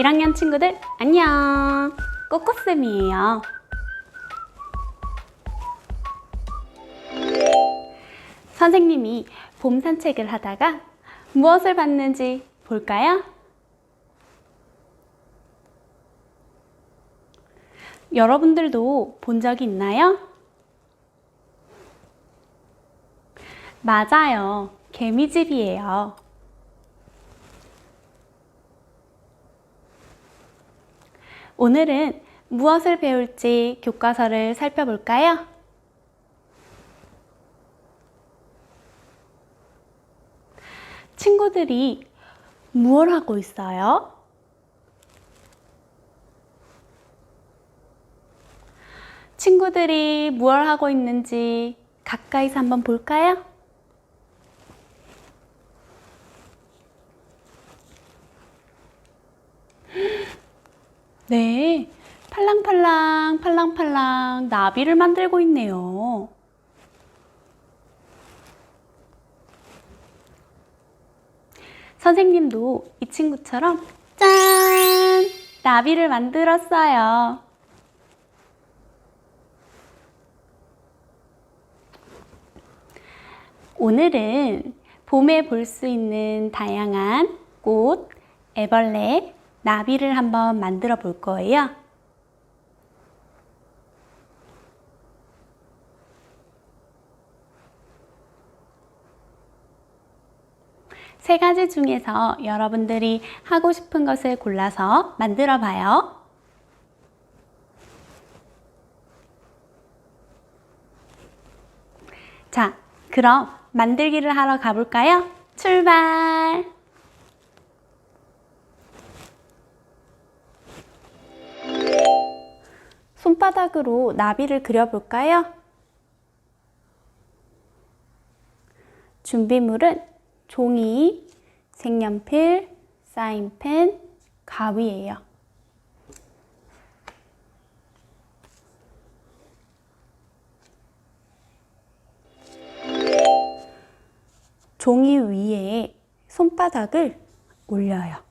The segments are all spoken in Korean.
1학년 친구들 안녕. 꼬꼬쌤이에요. 선생님이 봄 산책을 하다가 무엇을 봤는지 볼까요? 여러분들도 본 적이 있나요? 맞아요. 개미집이에요. 오늘은 무엇을 배울지 교과서를 살펴볼까요? 친구들이 무엇 하고 있어요? 친구들이 무엇 하고 있는지 가까이서 한번 볼까요? 네, 팔랑팔랑, 팔랑팔랑 나비를 만들고 있네요. 선생님도 이 친구처럼 짠! 나비를 만들었어요. 오늘은 봄에 볼 수 있는 다양한 꽃, 애벌레, 나비를 한번 만들어 볼 거예요. 세 가지 중에서 여러분들이 하고 싶은 것을 골라서 만들어 봐요. 자, 그럼 만들기를 하러 가볼까요? 출발! 손바닥으로 나비를 그려볼까요? 준비물은 종이, 색연필, 사인펜, 가위예요. 종이 위에 손바닥을 올려요.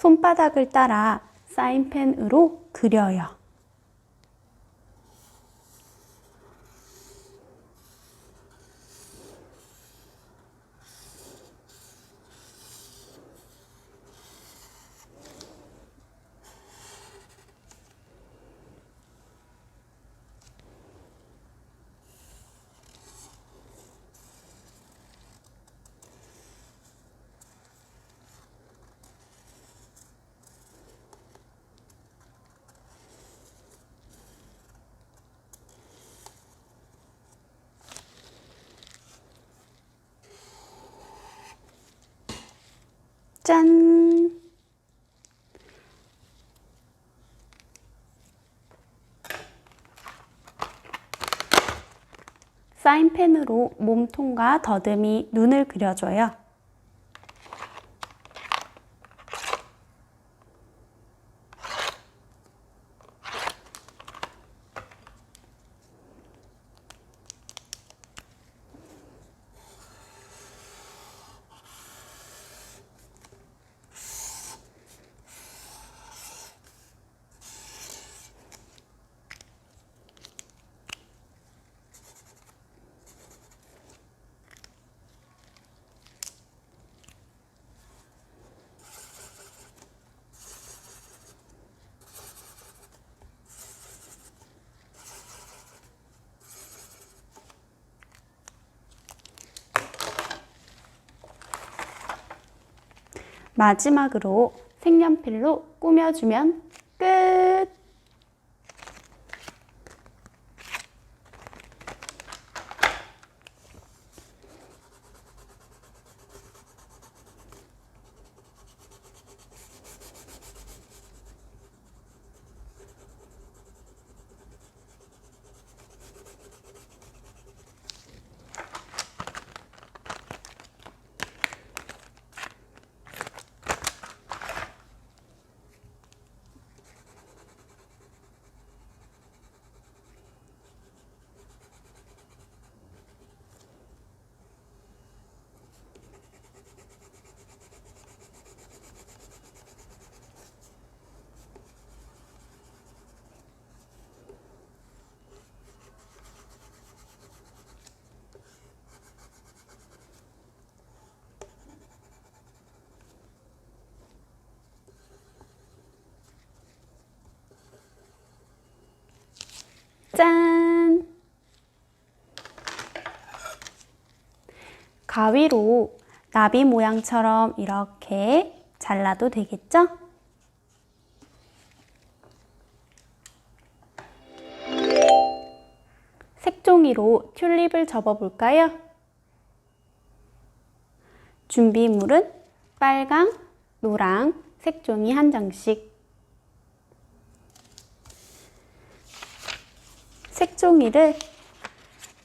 손바닥을 따라 사인펜으로 그려요. 짠! 사인펜으로 몸통과 더듬이 눈을 그려줘요. 마지막으로 색연필로 꾸며주면 짠! 가위로 나비 모양처럼 이렇게 잘라도 되겠죠? 색종이로 튤립을 접어볼까요? 준비물은 빨강, 노랑, 색종이 한 장씩. 색종이를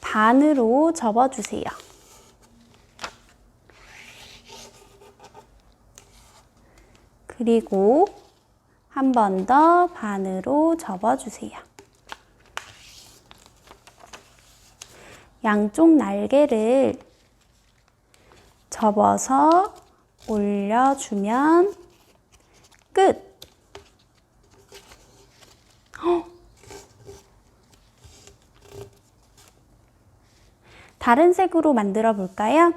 반으로 접어주세요. 그리고 한 번 더 반으로 접어주세요. 양쪽 날개를 접어서 올려주면 끝! 다른 색으로 만들어 볼까요?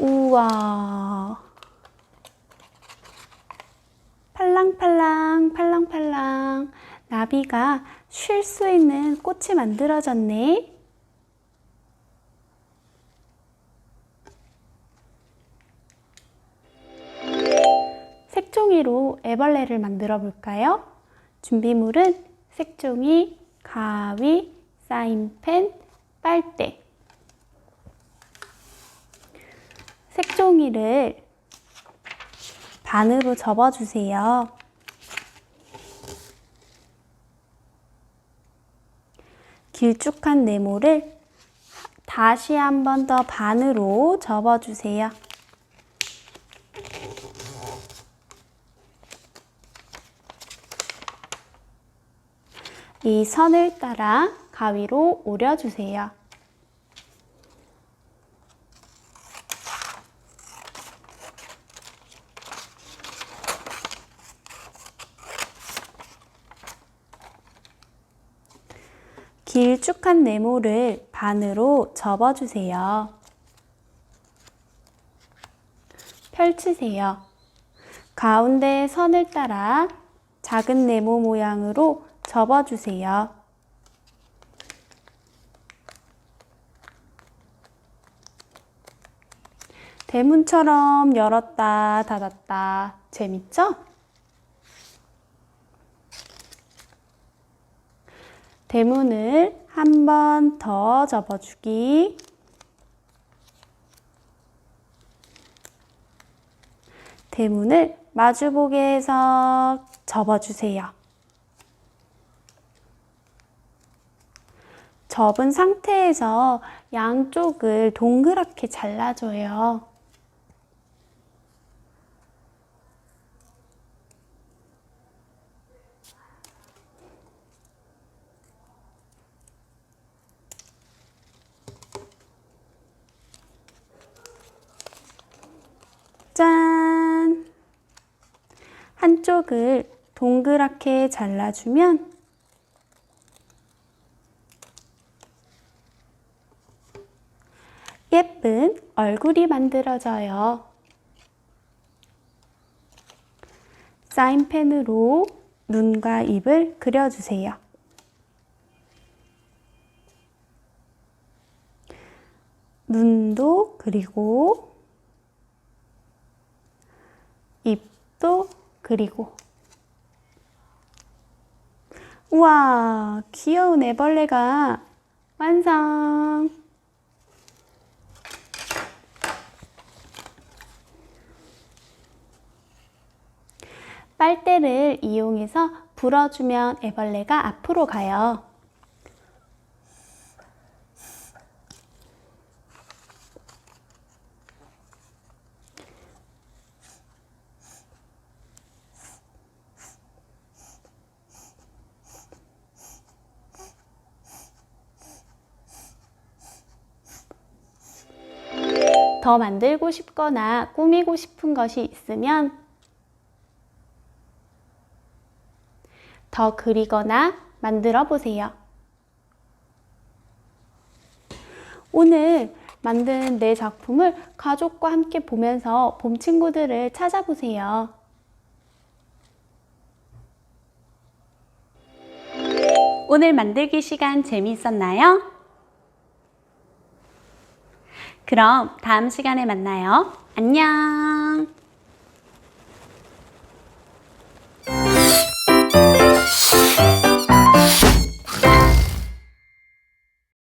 우와. 팔랑팔랑, 팔랑팔랑. 나비가 쉴 수 있는 꽃이 만들어졌네. 색종이로 애벌레를 만들어 볼까요? 준비물은 색종이, 가위, 사인펜, 빨대. 색종이를 반으로 접어주세요. 길쭉한 네모를 다시 한 번 더 반으로 접어주세요. 이 선을 따라 가위로 오려주세요. 길쭉한 네모를 반으로 접어주세요. 펼치세요. 가운데 선을 따라 작은 네모 모양으로 접어주세요. 대문처럼 열었다 닫았다 재밌죠? 대문을 한 번 더 접어주기. 대문을 마주보게 해서 접어주세요. 접은 상태에서 양쪽을 동그랗게 잘라줘요. 짠! 한쪽을 동그랗게 잘라주면 예쁜 얼굴이 만들어져요. 사인펜으로 눈과 입을 그려주세요. 눈도 그리고 입도 그리고 우와 귀여운 애벌레가 완성 빨대를 이용해서 불어주면 애벌레가 앞으로 가요. 더 만들고 싶거나 꾸미고 싶은 것이 있으면 더 그리거나 만들어 보세요. 오늘 만든 내 작품을 가족과 함께 보면서 봄 친구들을 찾아보세요. 오늘 만들기 시간 재미있었나요? 그럼 다음 시간에 만나요. 안녕!